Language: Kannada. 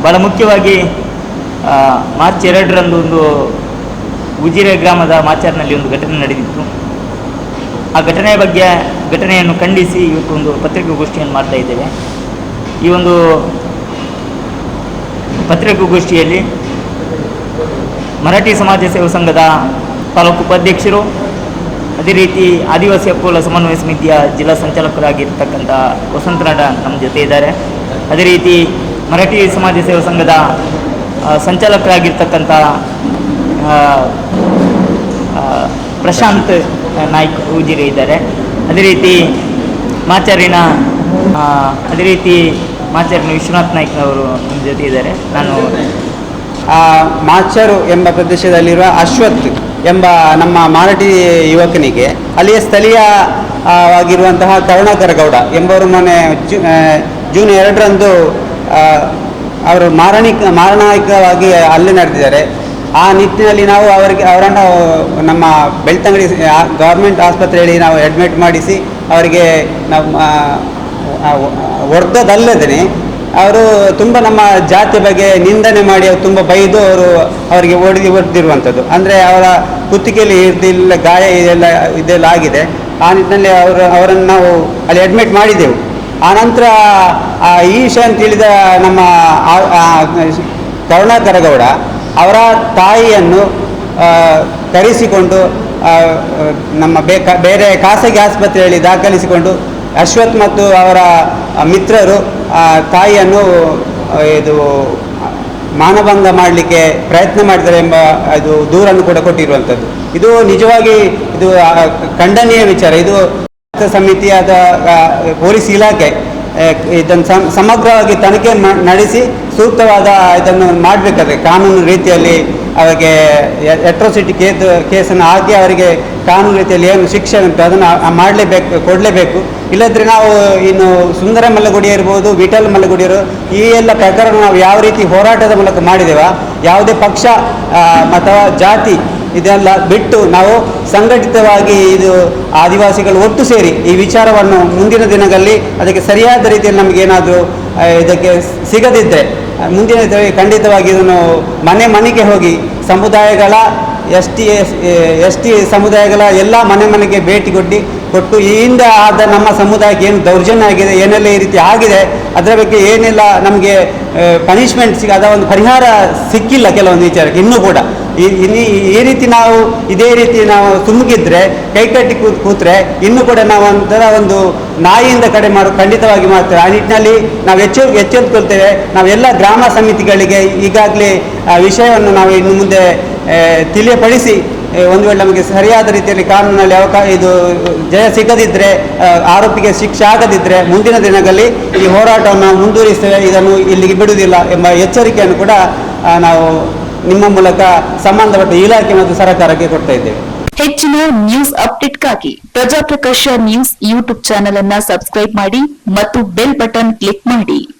ಬಹಳ ಮುಖ್ಯವಾಗಿ ಮಾರ್ಚ್ ಎರಡರಂದು ಒಂದು ಉಜಿರೆ ಗ್ರಾಮದ ಮಾಚಾರ್ನಲ್ಲಿ ಒಂದು ಘಟನೆ ನಡೆದಿತ್ತು. ಆ ಘಟನೆಯ ಬಗ್ಗೆ, ಘಟನೆಯನ್ನು ಖಂಡಿಸಿ ಇವತ್ತು ಒಂದು ಪತ್ರಿಕಾಗೋಷ್ಠಿಯನ್ನು ಮಾಡ್ತಾ ಇದ್ದೇವೆ. ಈ ಒಂದು ಪತ್ರಿಕಾಗೋಷ್ಠಿಯಲ್ಲಿ ಮರಾಠಿ ಸಮಾಜ ಸೇವಾ ಸಂಘದ ತಾಲೂಕು ಉಪಾಧ್ಯಕ್ಷರು, ಅದೇ ರೀತಿ ಆದಿವಾಸಿ ಹಕ್ಕುಗಳ ಸಮನ್ವಯ ಸಮಿತಿಯ ಜಿಲ್ಲಾ ಸಂಚಾಲಕರಾಗಿರ್ತಕ್ಕಂಥ ವಸಂತನಾಡ ನಮ್ಮ ಜೊತೆ ಇದ್ದಾರೆ. ಅದೇ ರೀತಿ ಮರಾಠಿ ಸಮಾಜ ಸೇವಾ ಸಂಘದ ಸಂಚಾಲಕರಾಗಿರ್ತಕ್ಕಂಥ ಪ್ರಶಾಂತ್ ನಾಯ್ಕ್ ಉಜಿರಿ ಇದ್ದಾರೆ. ಅದೇ ರೀತಿ ಮಾಚಾರಿನ ಅದೇ ರೀತಿ ಮಾಚಾರಿನ ವಿಶ್ವನಾಥ್ ನಾಯ್ಕ್ನವರು ನಮ್ಮ ಜೊತೆ ಇದ್ದಾರೆ. ನಾನು ಮಾಚರು ಎಂಬ ಪ್ರದೇಶದಲ್ಲಿರುವ ಅಶ್ವಥ್ ಎಂಬ ನಮ್ಮ ಮರಾಠಿ ಯುವಕನಿಗೆ ಅಲ್ಲಿಯ ಸ್ಥಳೀಯ ಆಗಿರುವಂತಹ ಕರುಣಾಕರ ಗೌಡ ಎಂಬವರು ಮೊನ್ನೆ ಜೂನ್ ಎರಡರಂದು ಅವರು ಮಾರಣಿಕ ಮಾರಣಾಯಿಕವಾಗಿ ಅಲ್ಲಿ ನಡೆದಿದ್ದಾರೆ. ಆ ನಿಟ್ಟಿನಲ್ಲಿ ನಾವು ಅವರಿಗೆ, ಅವರನ್ನು ನಮ್ಮ ಬೆಳ್ತಂಗಡಿ ಗೌರ್ಮೆಂಟ್ ಆಸ್ಪತ್ರೆಯಲ್ಲಿ ನಾವು ಅಡ್ಮಿಟ್ ಮಾಡಿಸಿ ಅವರಿಗೆ ನಮ್ಮ ಹೊಡೆದಲ್ಲದೇ ಅವರು ತುಂಬ ನಮ್ಮ ಜಾತಿ ಬಗ್ಗೆ ನಿಂದನೆ ಮಾಡಿ ಅವ್ರು ತುಂಬ ಬೈದು ಅವರು ಅವರಿಗೆ ಓಡಿ ಹೊಡೆದಿರುವಂಥದ್ದು ಅಂದರೆ ಅವರ ಕುತ್ತಿಗೆಯಲ್ಲಿ ಇದಿಲ್ಲ ಗಾಯ ಇದೆಲ್ಲ ಇದೆಲ್ಲ ಆಗಿದೆ. ಆ ನಿಟ್ಟಿನಲ್ಲಿ ಅವರು, ಅವರನ್ನು ನಾವು ಅಲ್ಲಿ ಅಡ್ಮಿಟ್ ಮಾಡಿದೆವು. ಆನಂತರ ಈಶ ಅಂತೇಳಿದ ನಮ್ಮ, ಆ- ಆ ಗೌಡ ಅವರ ತಾಯಿಯನ್ನು ಕರೆಸಿಕೊಂಡು ನಮ್ಮ ಬೇರೆ ಖಾಸಗಿ ಆಸ್ಪತ್ರೆಯಲ್ಲಿ ದಾಖಲಿಸಿಕೊಂಡು ಅಶ್ವಥ್ ಮತ್ತು ಅವರ ಮಿತ್ರರು ತಾಯಿಯನ್ನು ಇದು, ಮಾನಭಂಗ ಮಾಡಲಿಕ್ಕೆ ಪ್ರಯತ್ನ ಮಾಡಿದ್ದಾರೆ ಎಂಬ, ಇದು ದೂರನ್ನು ಕೂಡ ಕೊಟ್ಟಿರುವಂಥದ್ದು. ಇದು ನಿಜವಾಗಿ, ಇದು ಖಂಡನೀಯ ವಿಚಾರ. ಇದು ಸಮಿತಿಯಾದ ಆ, ಪೊಲೀಸ್ ಇಲಾಖೆ ಇದನ್ನು ಸಮ್- ಸಮಗ್ರವಾಗಿ ತನಿಖೆ ನಡೆಸಿ ಸೂಕ್ತವಾದ ಇದನ್ನು ಮಾಡಬೇಕಾದ್ರೆ ಕಾನೂನು ರೀತಿಯಲ್ಲಿ ಅವರಿಗೆ ಎಟ್ರೋಸಿಟಿ ಕೇಸ್ ಕೇಸನ್ನು ಹಾಕಿ ಅವರಿಗೆ ಕಾನೂನು ರೀತಿಯಲ್ಲಿ ಏನು ಶಿಕ್ಷೆ ಉಂಟು ಅದನ್ನು ಮಾಡಲೇಬೇಕು ಕೊಡಲೇಬೇಕು. ಇಲ್ಲದ್ರೆ ನಾವು ಇನ್ನು ಸುಂದರ ಮಲ್ಲಗುಡಿ ಇರ್ಬೋದು ವಿಠಲ್ ಮಲ್ಲಗುಡಿ ಇರೋ ಈ ಎಲ್ಲ ಪ್ರಕರಣ ನಾವು ಯಾವ ರೀತಿ ಹೋರಾಟದ ಮೂಲಕ ಮಾಡಿದೆವ? ಯಾವುದೇ ಪಕ್ಷ ಅಥವಾ ಜಾತಿ ಇದೆಲ್ಲ ಬಿಟ್ಟು ನಾವು ಸಂಘಟಿತವಾಗಿ ಇದು ಆದಿವಾಸಿಗಳು ಒಟ್ಟು ಸೇರಿ ಈ ವಿಚಾರವನ್ನು ಮುಂದಿನ ದಿನಗಳಲ್ಲಿ ಅದಕ್ಕೆ ಸರಿಯಾದ ರೀತಿಯಲ್ಲಿ ನಮಗೇನಾದರೂ ಇದಕ್ಕೆ ಸಿಗದಿದ್ದರೆ ಮುಂದಿನ ಖಂಡಿತವಾಗಿ ಇದನ್ನು ಮನೆ ಮನೆಗೆ ಹೋಗಿ ಸಮುದಾಯಗಳ ಎಸ್ ಟಿ ಎಸ್ ಟಿ ಸಮುದಾಯಗಳ ಎಲ್ಲ ಮನೆ ಮನೆಗೆ ಭೇಟಿ ಕೊಟ್ಟು ಕೊಟ್ಟು ಹಿಂದೆ ಆದ ನಮ್ಮ ಸಮುದಾಯಕ್ಕೆ ಏನು ದೌರ್ಜನ್ಯ ಆಗಿದೆ, ಏನೆಲ್ಲ ಈ ರೀತಿ ಆಗಿದೆ, ಅದರ ಬಗ್ಗೆ ಏನೆಲ್ಲ ನಮಗೆ ಪನಿಷ್ಮೆಂಟ್ ಸಿಗ ಅದರ ಒಂದು ಪರಿಹಾರ ಸಿಕ್ಕಿಲ್ಲ ಕೆಲವೊಂದು ವಿಚಾರಕ್ಕೆ, ಇನ್ನೂ ಕೂಡ. ಈ ಈ ರೀತಿ ನಾವು ಇದೇ ರೀತಿ ನಾವು ಸುಮ್ಮಗಿದ್ರೆ ಕೈಕಟ್ಟಿ ಕೂತ್ ಕೂತ್ರೆ ಇನ್ನು ಕೂಡ ನಾವು ಒಂಥರ ಒಂದು ನಾಯಿಯಿಂದ ಕಡೆ ಮಾಡು, ಖಂಡಿತವಾಗಿ ಮಾಡ್ತೇವೆ ಆ ನಿಟ್ಟಿನಲ್ಲಿ ನಾವು ಹೆಚ್ಚು ಎಚ್ಚೆತ್ತುಕೊಳ್ತೇವೆ ನಾವೆಲ್ಲ ಗ್ರಾಮ ಸಮಿತಿಗಳಿಗೆ ಈಗಾಗಲೇ, ಆ ವಿಷಯವನ್ನು ನಾವು ಇನ್ನು ಮುಂದೆ ತಿಳಿಯಪಡಿಸಿ ಒಂದು ವೇಳೆ ನಮಗೆ ಸರಿಯಾದ ರೀತಿಯಲ್ಲಿ ಕಾನೂನಲ್ಲಿ ಅವಕಾಶ ಇದು ಜಯ ಸಿಗದಿದ್ದರೆ ಆರೋಪಿಗೆ ಶಿಕ್ಷೆ ಆಗದಿದ್ದರೆ ಮುಂದಿನ ದಿನಗಳಲ್ಲಿ ಈ ಹೋರಾಟವನ್ನು ಮುಂದುವರಿಸ್ತೇವೆ. ಇದನ್ನು ಇಲ್ಲಿಗೆ ಬಿಡುವುದಿಲ್ಲ ಎಂಬ ಎಚ್ಚರಿಕೆಯನ್ನು ಕೂಡ ನಾವು ನಿಮ್ಮ ಮೂಲಕ ಸಂಬಂಧಪಟ್ಟ ಇಲಾಖೆ ಮತ್ತು ಸರ್ಕಾರಕ್ಕೆ ಕೊಡ್ತಾ ಇದ್ದೇವೆ. ಹೆಚ್ಚಿನ ನ್ಯೂಸ್ ಅಪ್ಡೇಟ್ಗಾಗಿ ಪ್ರಜಾಪ್ರಕಾಶ ನ್ಯೂಸ್ ಯೂಟ್ಯೂಬ್ ಚಾನೆಲ್ ಅನ್ನ ಸಬ್ಸ್ಕ್ರೈಬ್ ಮಾಡಿ ಮತ್ತು ಬೆಲ್ ಬಟನ್ ಕ್ಲಿಕ್ ಮಾಡಿ.